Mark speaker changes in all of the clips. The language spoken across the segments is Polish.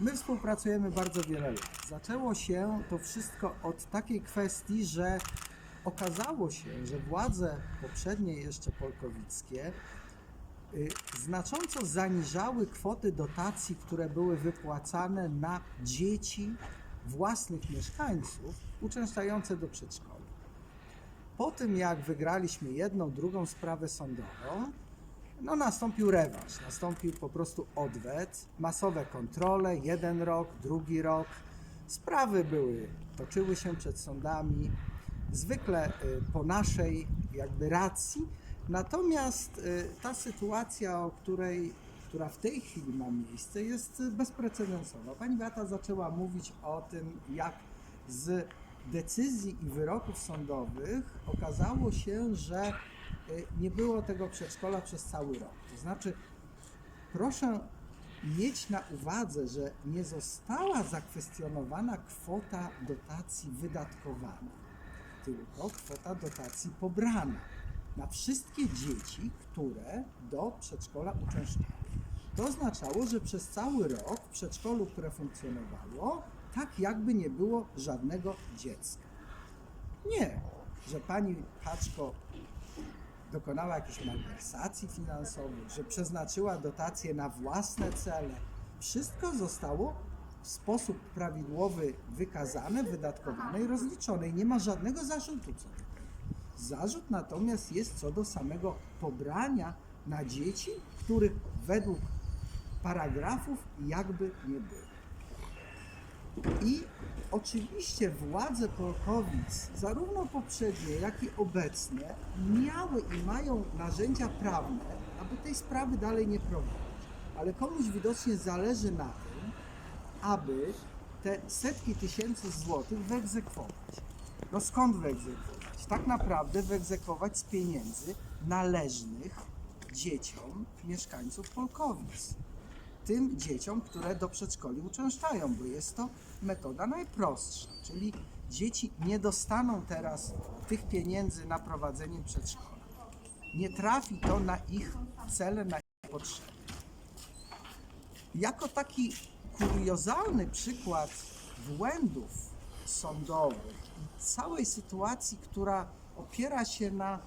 Speaker 1: My współpracujemy bardzo wiele lat. Zaczęło się to wszystko od takiej kwestii, że okazało się, że władze poprzednie jeszcze polkowickie y, znacząco zaniżały kwoty dotacji, które były wypłacane na dzieci własnych mieszkańców uczęszczające do przedszkola. Po tym, jak wygraliśmy jedną, drugą sprawę sądową, no nastąpił rewanż, nastąpił po prostu odwet, masowe kontrole, jeden rok, drugi rok. Sprawy były, toczyły się przed sądami, zwykle y, po naszej jakby racji. Natomiast y, ta sytuacja, o której, która w tej chwili ma miejsce, jest bezprecedensowa. Pani Beata zaczęła mówić o tym, jak z decyzji i wyroków sądowych okazało się, że nie było tego przedszkola przez cały rok. To znaczy, proszę mieć na uwadze, że nie została zakwestionowana kwota dotacji wydatkowana, tylko kwota dotacji pobrana na wszystkie dzieci, które do przedszkola uczęszczały. To oznaczało, że przez cały rok w przedszkolu, które funkcjonowało, tak jakby nie było żadnego dziecka. Nie, że pani Haczko dokonała jakichś malwersacji finansowych, że przeznaczyła dotacje na własne cele. Wszystko zostało w sposób prawidłowy wykazane, wydatkowane i rozliczone. I nie ma żadnego zarzutu co do tego. Zarzut natomiast jest co do samego pobrania na dzieci, których według paragrafów jakby nie było. I oczywiście władze Polkowic, zarówno poprzednie, jak i obecne, miały i mają narzędzia prawne, aby tej sprawy dalej nie prowadzić. Ale komuś widocznie zależy na tym, aby te setki tysięcy złotych wyegzekwować. No skąd wyegzekwować? Tak naprawdę wyegzekwować z pieniędzy należnych dzieciom mieszkańców Polkowic tym dzieciom, które do przedszkoli uczęszczają, bo jest to metoda najprostsza, czyli dzieci nie dostaną teraz tych pieniędzy na prowadzenie przedszkola. Nie trafi to na ich cele, na ich potrzeby. Jako taki kuriozalny przykład błędów sądowych i całej sytuacji, która opiera się na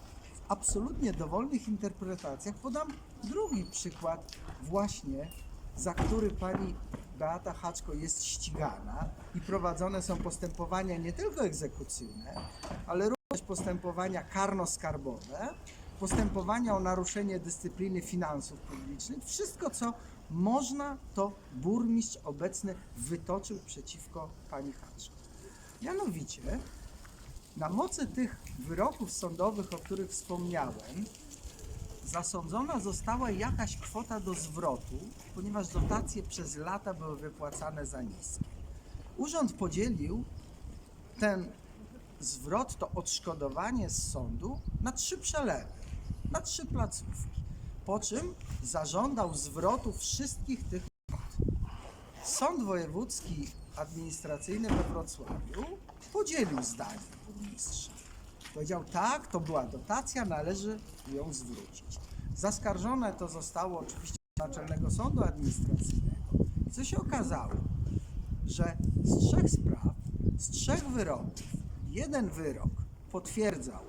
Speaker 1: absolutnie dowolnych interpretacjach, podam drugi przykład właśnie za który pani Beata Haczko jest ścigana i prowadzone są postępowania nie tylko egzekucyjne, ale również postępowania karno-skarbowe, postępowania o naruszenie dyscypliny finansów publicznych. Wszystko, co można, to burmistrz obecny wytoczył przeciwko pani Haczko. Mianowicie, na mocy tych wyroków sądowych, o których wspomniałem, zasądzona została jakaś kwota do zwrotu, ponieważ dotacje przez lata były wypłacane za niskie. Urząd podzielił ten zwrot, to odszkodowanie z sądu na trzy przelewy, na trzy placówki. Po czym zażądał zwrotu wszystkich tych kwot. Sąd Wojewódzki Administracyjny we Wrocławiu podzielił zdanie burmistrza. Powiedział tak, to była dotacja, należy ją zwrócić. Zaskarżone to zostało oczywiście do Naczelnego Sądu Administracyjnego. Co się okazało? Że z trzech spraw, z trzech wyroków, jeden wyrok potwierdzał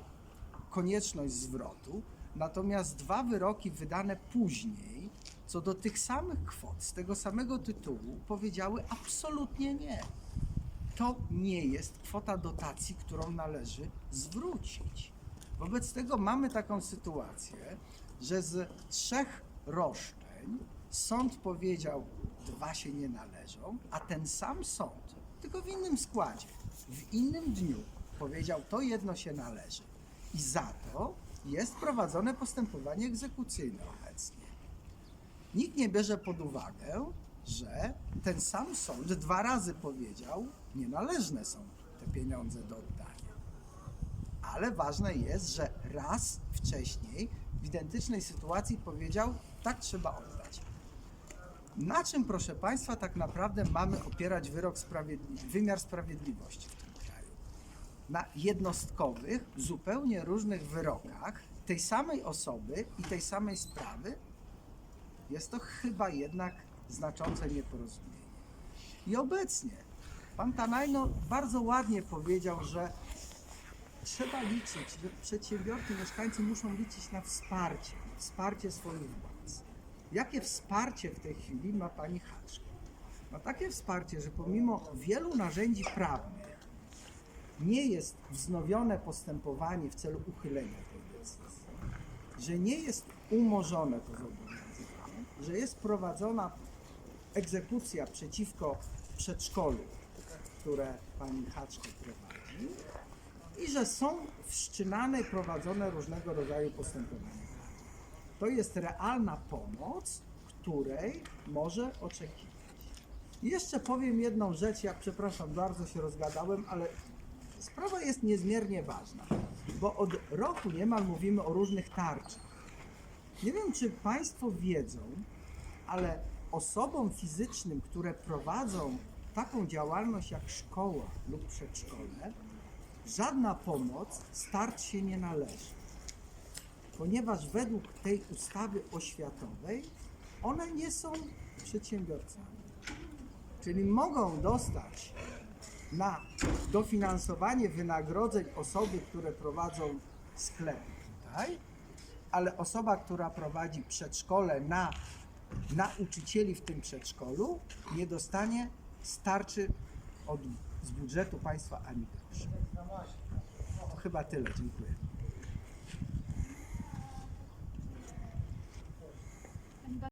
Speaker 1: konieczność zwrotu, natomiast dwa wyroki wydane później, co do tych samych kwot, z tego samego tytułu, powiedziały absolutnie nie to nie jest kwota dotacji, którą należy zwrócić. Wobec tego mamy taką sytuację, że z trzech roszczeń sąd powiedział, dwa się nie należą, a ten sam sąd, tylko w innym składzie, w innym dniu powiedział, to jedno się należy. I za to jest prowadzone postępowanie egzekucyjne obecnie. Nikt nie bierze pod uwagę, że ten sam sąd dwa razy powiedział, nienależne są te pieniądze do oddania. Ale ważne jest, że raz wcześniej w identycznej sytuacji powiedział, tak trzeba oddać. Na czym, proszę Państwa, tak naprawdę mamy opierać wyrok sprawiedli- wymiar sprawiedliwości w tym kraju? Na jednostkowych, zupełnie różnych wyrokach tej samej osoby i tej samej sprawy? Jest to chyba jednak znaczące nieporozumienie. I obecnie pan Tanajno bardzo ładnie powiedział, że trzeba liczyć, że przedsiębiorcy, mieszkańcy muszą liczyć na wsparcie, wsparcie swoich władz. Jakie wsparcie w tej chwili ma pani Haczko? No takie wsparcie, że pomimo wielu narzędzi prawnych nie jest wznowione postępowanie w celu uchylenia tej decyzji, że nie jest umorzone to zobowiązanie, że jest prowadzona egzekucja przeciwko przedszkolu, które pani Haczko prowadzi i że są wszczynane prowadzone różnego rodzaju postępowania. To jest realna pomoc, której może oczekiwać. Jeszcze powiem jedną rzecz, ja przepraszam, bardzo się rozgadałem, ale sprawa jest niezmiernie ważna, bo od roku niemal mówimy o różnych tarczach. Nie wiem, czy Państwo wiedzą, ale osobom fizycznym, które prowadzą taką działalność jak szkoła lub przedszkole, żadna pomoc starć się nie należy. Ponieważ według tej ustawy oświatowej one nie są przedsiębiorcami. Czyli mogą dostać na dofinansowanie wynagrodzeń osoby, które prowadzą tutaj, ale osoba, która prowadzi przedszkole na nauczycieli w tym przedszkolu, nie dostanie starczy od, z budżetu państwa ani groszy. To chyba tyle. Dziękuję.